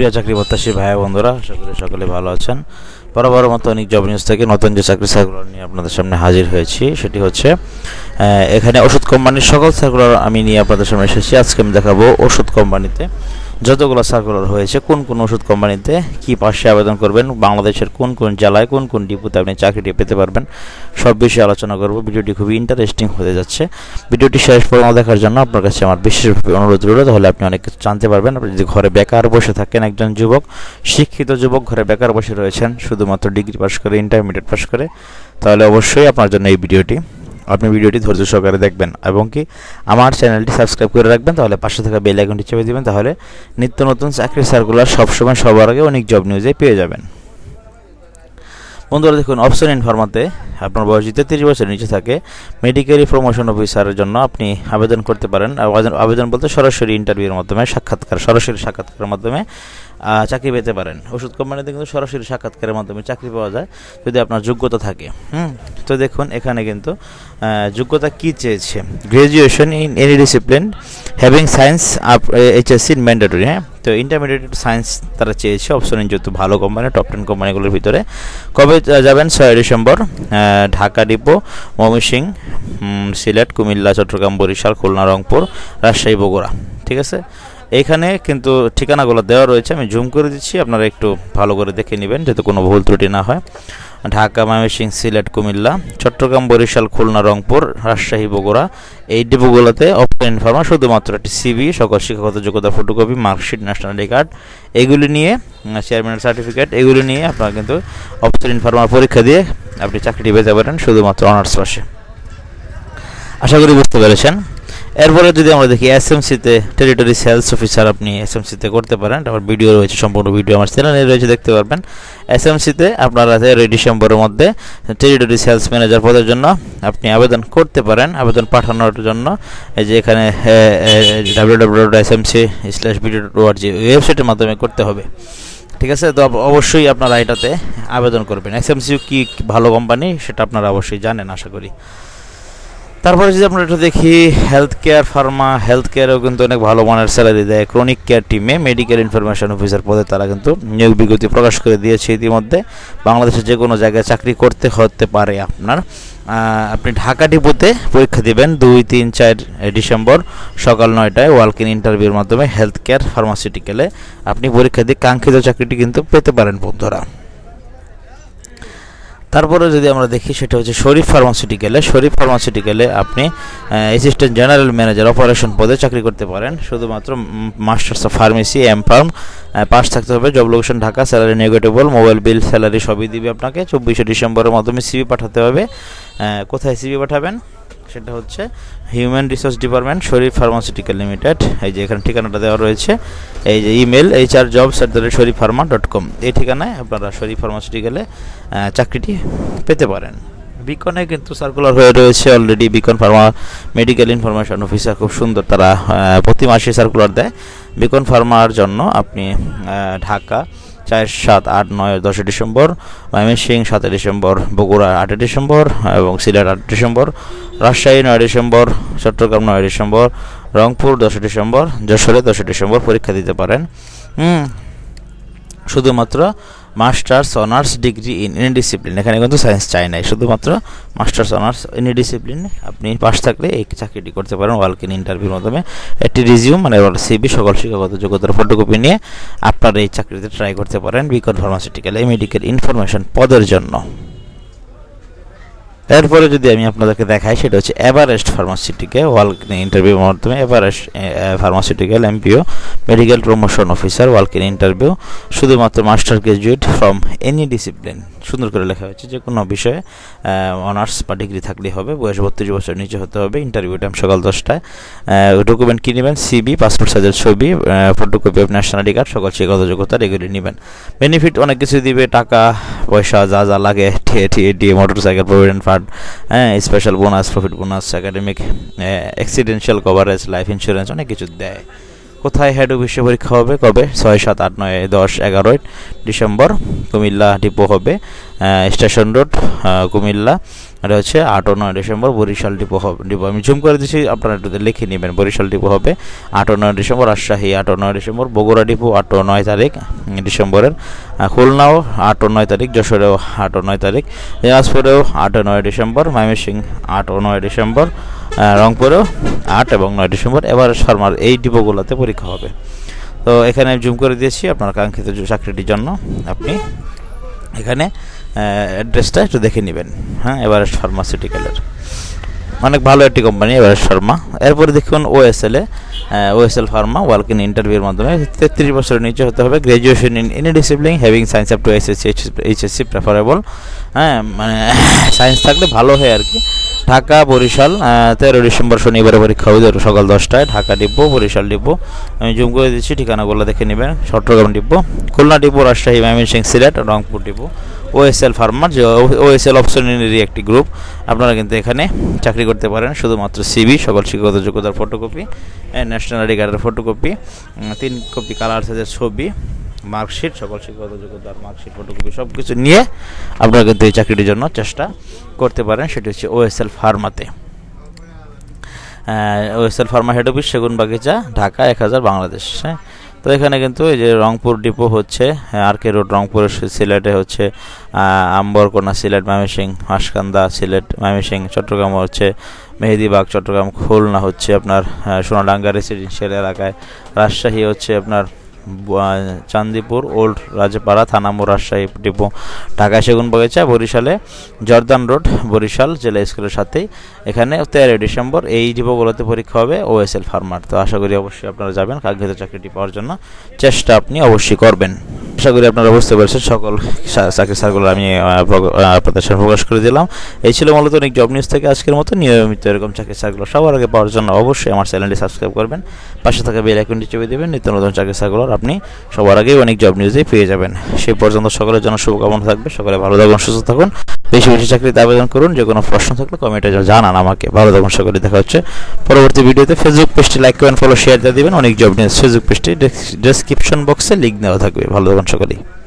প্রিয় চাকরি প্রত্যাশী ভাই বন্ধুরা, আশা করি সকলে ভালো আছেন। বরাবর মতো অনেক জব নিউজ থেকে নতুন যে চাকরি সার্কুলার নিয়ে আপনাদের সামনে হাজির হয়েছি, সেটি হচ্ছে এখানে ওষুধ কোম্পানির সকল সার্কুলার আমি নিয়ে আপনাদের সামনে এসেছি। আজকে আমি দেখাবো ওষুধ কোম্পানিতে যতগুলো সার্কুলার হয়েছে, কোন কোন ওষুধ কোম্পানিতে কি পাশে আবেদন করবেন, বাংলাদেশের কোন কোন জেলায় কোন কোন ডিপুতে আপনি চাকরিটি পেতে পারবেন, সব বিষয়ে আলোচনা করব। ভিডিওটি খুবই ইন্টারেস্টিং হতে যাচ্ছে। ভিডিওটি শেষ পর্যন্ত দেখার জন্য আপনার কাছে আমার বিশেষভাবে অনুরোধ রইল, তাহলে আপনি অনেক কিছু জানতে পারবেন। আপনি যদি ঘরে বেকার বসে থাকেন একজন যুবক, শিক্ষিত যুবক ঘরে বেকার বসে রয়েছেন, শুধুমাত্র ডিগ্রি পাস করে ইন্টারমিডিয়েট পাস করে, তাহলে অবশ্যই আপনার জন্য এই ভিডিওটি আপনি ভিডিওটি ধৈর্য সহকারে দেখবেন এবং কি আমার চ্যানেলটি সাবস্ক্রাইব করে রাখবেন, তাহলে পাশে থাকা বেল আইকনটি চেপে দিবেন, তাহলে নিত্য নতুন চাকরি সার্কুলার সবসময় সবার আগে অনেক জব নিউজে পেয়ে যাবেন। বন্ধুরা দেখুন অপশন ইনফরমাতে আপনার বয়স যদি তেত্রিশ বছরের নিচে থাকে মেডিকেল প্রমোশন অফিসারের জন্য আপনি আবেদন করতে পারেন। আবেদন আবেদন বলতে সরাসরি ইন্টারভিউর মাধ্যমে, সাক্ষাৎকার, সরাসরি সাক্ষাৎকারের মাধ্যমে চাকরি পেতে পারেন। ওষুধ কোম্পানিতে কিন্তু সরাসরি সাক্ষাৎকারের মাধ্যমে চাকরি পাওয়া যায় যদি আপনার যোগ্যতা থাকে। হুম? তো দেখুন, এখানে কিন্তু যোগ্যতা কি চেয়েছে? Graduation in any discipline having science up HSC mandatory হ্যাঁ? তো ইন্টারমিডিয়েট সায়েন্স তারা চেয়েছে অপশন যেহেতু ভালো কোম্পানি টপ টেন কোম্পানিগুলোর ভিতরে। কবে যাবেন? ছয় ডিসেম্বর ঢাকা ডিপো ময়মনসিং সিলেট, কুমিল্লা, চট্টগ্রাম, বরিশাল, খুলনা, রংপুর, রাজশাহী, বগুড়া। ঠিক আছে? এইখানে কিন্তু ঠিকানাগুলো দেওয়া রয়েছে। আমি জুম করে দিচ্ছি, আপনারা একটু ভালো করে দেখে নেবেন যাতে কোনো ভুল ত্রুটি না হয়। ঢাকা, ময়মনসিং, সিলেট, কুমিল্লা, চট্টগ্রাম, বরিশাল, খুলনা, রংপুর, রাজশাহী, বগুড়া, এই ডিপোগুলোতে অপশন ইনফরমা শুধুমাত্র একটি সিবি সকল শিক্ষাগত যোগ্যতা photocopy marksheet national ID card এগুলি নিয়ে চেয়ারম্যানের সার্টিফিকেট এগুলি নিয়ে আপনারা কিন্তু অপশন ইনফরমার পরীক্ষা দিয়ে আপনি চাকরিটি পেতে পারেন শুধুমাত্র অনার্স পাশে। আশা করি বুঝতে পেরেছেন। এরপরে যদি আমরা দেখি এসএমসিতে টেরিটরি সেলস অফিসার আপনি এসএমসিতে করতে পারেন আমার ভিডিও রয়েছে, সম্পূর্ণ ভিডিও আমার চ্যানেলে রয়েছে, দেখতে পারবেন। এসএমসিতে আপনারা এই ডিসেম্বরের মধ্যে টেরিটরি সেলস ম্যানেজার পদের জন্য আপনি আবেদন করতে পারেন, আবেদন পাঠানোর জন্য। এই যে এখানে W W S M C slash video dot G ওয়েবসাইটের মাধ্যমে করতে হবে। ঠিক আছে? তো অব- অবশ্যই আপনারা এটাতে আবেদন করবেন। এসএমসিউ কি ভালো কোম্পানি সেটা আপনারা অবশ্যই জানেন, আশা করি। তারপরে যদি আমরা একটু দেখি হেলথ কেয়ার ফার্মা হেলথ কেয়ারেও কিন্তু অনেক ভালো মানের স্যালারি দেয়। ক্রনিক কেয়ার টিমে মেডিকেল ইনফরমেশন অফিসার পদে তারা কিন্তু নিয়োগ বিজ্ঞপ্তি প্রকাশ করে দিয়েছে ইতিমধ্যে। বাংলাদেশের যে কোনো জায়গায় চাকরি করতে হতে পারে আপনার। আপনি ঢাকা ডিপোতে পরীক্ষা দিবেন দুই, তিন, চার ডিসেম্বর সকাল নয়টায় ওয়ালকিন ইন্টারভিউর মাধ্যমে হেলথ কেয়ার ফার্মাসিউটিক্যালে আপনি পরীক্ষা দিয়ে কাঙ্ক্ষিত চাকরিটি কিন্তু পেতে পারেন বন্ধুরা। তারপরে যদি আমরা দেখি, সেটা হচ্ছে শরীফ ফার্মাসিউটিক্যালে শরীফ ফার্মাসিউটিক্যালে আপনি অ্যাসিস্ট্যান্ট জেনারেল ম্যানেজার অপারেশন পদে চাকরি করতে পারেন। শুধুমাত্র masters of pharmacy M pharm pass থাকতে হবে। Job location Dhaka salary negotiable mobile bill salary সবই দিবে আপনাকে। চব্বিশে ডিসেম্বরের মাধ্যমে সিবি পাঠাতে হবে। কোথায় সিবি পাঠাবেন? সেটা হচ্ছে human resource department Sharif pharmaceutical limited এই যে এখানে ঠিকানাটা দেওয়া রয়েছে। এই যে email H R jobs at the rate Sharif pharma dot com এই ঠিকানায় আপনারা শরীফ ফার্মাসিউটিক্যালে চাকরিটি পেতে পারেন। বিকনে কিন্তু সার্কুলার হয়ে রয়েছে। Already Beacon pharma medical information officer খুব সুন্দর তারা প্রতি মাসে সার্কুলার দেয়। বিকন ফার্মার জন্য আপনি ঢাকা চার সাত আট নয় দশই ডিসেম্বর ময়মনসিং সাতই ডিসেম্বর, বগুড়া আটই ডিসেম্বর, এবং সিলেট আট ডিসেম্বর, রাজশাহী নয় ডিসেম্বর, চট্টগ্রাম নয় ডিসেম্বর, রংপুর দশই ডিসেম্বর, যশোরে দশই ডিসেম্বর পরীক্ষা দিতে পারেন। শুধুমাত্র masters honours degree in any discipline এখানে কিন্তু সায়েন্স চাই নাই, শুধুমাত্র মাস্টার্স অনার্স এনি ডিসিপ্লিন আপনি পাস থাকলে এই চাকরিটি করতে পারেন ওয়ালকিন ইন্টারভিউর মাধ্যমে। একটি রিজিউম মানে সিবি সকল শিক্ষাগত যোগ্যতার ফটোকপি নিয়ে আপনার এই চাকরিতে ট্রাই করতে পারেন বিকন ফার্মাসিউটিক্যাল মেডিকেল ইনফরমেশন পদের জন্য। এরপরে যদি আমি আপনাদেরকে দেখাই, সেটা হচ্ছে এভারেস্ট ফার্মাসিউটিক্যাল ওয়ালকিন ইন্টারভিউর মাধ্যমে Everest pharmaceutical MPO medical promotion officer walk in interview শুধুমাত্র master graduate from any discipline সুন্দর করে লেখা হয়েছে, যে কোনো বিষয়ে অনার্স বা ডিগ্রি থাকলেই হবে, বয়স বত্রিশ বছর নিচে হতে হবে ইন্টারভিউ টাইম সকাল দশটায়। ডকুমেন্ট কী নেবেন? সিবি পাসপোর্ট সাইজের ছবি photocopy of national ID card সকল শিক্ষাগত যোগ্যতা এগুলি নেবেন। বেনিফিট অনেক কিছু দিবে, টাকা পয়সা যা যা লাগে দিয়ে মোটর সাইকেল প্রভিডেন্ট ফান্ড হ্যাঁ special bonus profit bonus academic accidental coverage life insurance অনেক কিছু দেয়। কোথায় হেড অফিসে পরীক্ষা হবে, কবে? ছয়, সাত, আট, নয়, দশ, এগারোই ডিসেম্বর, কুমিল্লা ডিপো হবে স্টেশন রোড কুমিল্লা। এটা হচ্ছে আট ও নয় ডিসেম্বর বরিশাল ডিপো হবে, ডিপো। আমি জুম করে দিচ্ছি আপনারা একটু লিখে নেবেন, বরিশাল ডিপো হবে আট ও নয় ডিসেম্বর, রাজশাহী আট ও নয় ডিসেম্বর, বগুড়া ডিপো আট ও নয় তারিখ, ডিসেম্বরের খুলনাও আট ও নয় তারিখ, যশোরেও আট ও নয় তারিখ, দিনাজপুরেও আট ও নয় ডিসেম্বর, ময়মনসিং আট ও নয় ডিসেম্বর রংপুরেও আট এবং নয় ডিসেম্বর, এবার শর্মার এই ডিপোগুলোতে পরীক্ষা হবে। তো এখানে আমি জুম করে দিয়েছি, আপনার কাঙ্ক্ষিত চাকরিটির জন্য আপনি এখানে অ্যাড্রেসটা একটু দেখে নেবেন। হ্যাঁ এভারেস্ট ফার্মাসিউটিক্যালের অনেক ভালো একটি কোম্পানি এভারেস্ট ফার্মা এরপরে দেখুন ওএসএল এ ওএসএল ফার্মা ওয়ার্ক ইন ইন্টারভিউর মাধ্যমে তেত্রিশ বছরের নিচে হতে হবে। Graduation in any discipline having science up to SSC HSC preferable হ্যাঁ মানে সায়েন্স থাকলে ভালো হয় আর কি। ঢাকা, বরিশাল তেরো ডিসেম্বর শনিবারে পরীক্ষা হবে সকাল দশটায়। Dhaka depot, Barishal depot. আমি জুম করে দিচ্ছি, ঠিকানাগুলো দেখে নেবেন। Chittagong depot, Khulna depot, Rajshahi, Mymensingh, Sylhet, Rangpur depot. OSL farmer যে ওএসএল অপশনেরই একটি গ্রুপ আপনারা কিন্তু এখানে চাকরি করতে পারেন। শুধুমাত্র সিবি সকল শিক্ষাগত যোগ্যতার ফটোকপি ন্যাশনাল আইডি কার্ডের ফটোকপি তিন কপি কালার সাইজের ছবি মার্কশিট সকল শিক্ষাগত যোগ্যতার মার্কশিট ফটোকপি সব কিছু নিয়ে আপনারা কিন্তু এই চাকরিটির জন্য চেষ্টা করতে পারেন। সেটি হচ্ছে OSL ফার্মাতে OSL pharma head office Segun Bagicha Dhaka, এক হাজার, বাংলাদেশ। হ্যাঁ? তো এখানে কিন্তু এই যে রংপুর ডিপো হচ্ছে আর কে রোড রংপুর সিলেটে হচ্ছে আম্বরকোনা, সিলেট ময়মনসিং হাসকান্দা, সিলেট ময়মনসিং চট্টগ্রাম হচ্ছে, মেহেদিবাগ, চট্টগ্রাম, খুলনা হচ্ছে আপনার সোনাডাঙ্গা রেসিডেন্সিয়াল এলাকায়, রাজশাহী হচ্ছে আপনার চান্দিপুর, ওল্ড রাজপাড়া থানামোর রাজশাহী ডিপো ঢাকা সেগুন বাগিচা, বরিশালে জর্দান রোড, বরিশাল জেলা স্কুলের সাথেই। এখানে তেরোই ডিসেম্বর এই ডিপোগুলোতে পরীক্ষা হবে ওএসএল ফার্মার তো আশা করি অবশ্যই আপনারা যাবেন কাঙ্ক্ষিত চাকরিটি পাওয়ার জন্য। চেষ্টা আপনি অবশ্যই করবেন। আশা করি আপনারা বুঝতে পারছেন, সকল চাকরি সার্কুলার আমি আপনাদের সামনে প্রকাশ করে দিলাম। এই ছিল মূলত অনেক জব নিউজ থেকে আজকের মতো। নিয়মিত এরকম চাকরি সার্কুলার সবার আগে পাওয়ার জন্য অবশ্যই আমার চ্যানেলটি সাবস্ক্রাইব করবেন। পাশে থাকা বেল আইকনটি চেপে দেবেন। নিত্য নতুন চাকরি সার্কুলার আপনি সবার আগেই অনেক জব নিউজেই পেয়ে যাবেন। সেই পর্যন্ত সকলের জন্য শুভকামনা থাকবে। সকলে ভালো থাকুন, সুস্থ থাকুন। বেশি বেশি চাকরিতে আবেদন করুন। যে কোনো প্রশ্ন থাকলে কমেন্টে জানান আমাকে। ভালো থাকুন সকলে। দেখা হচ্ছে পরবর্তী ভিডিওতে। ফেসবুক পেজটি লাইক করেন ফলো শেয়ার দিয়ে দেবেন। অনেক জব নিউজ ফেসবুক পেজটি ডেসক্রিপশন বক্সে লিঙ্ক দেওয়া থাকবে। ভালো থাকুন সকলেই।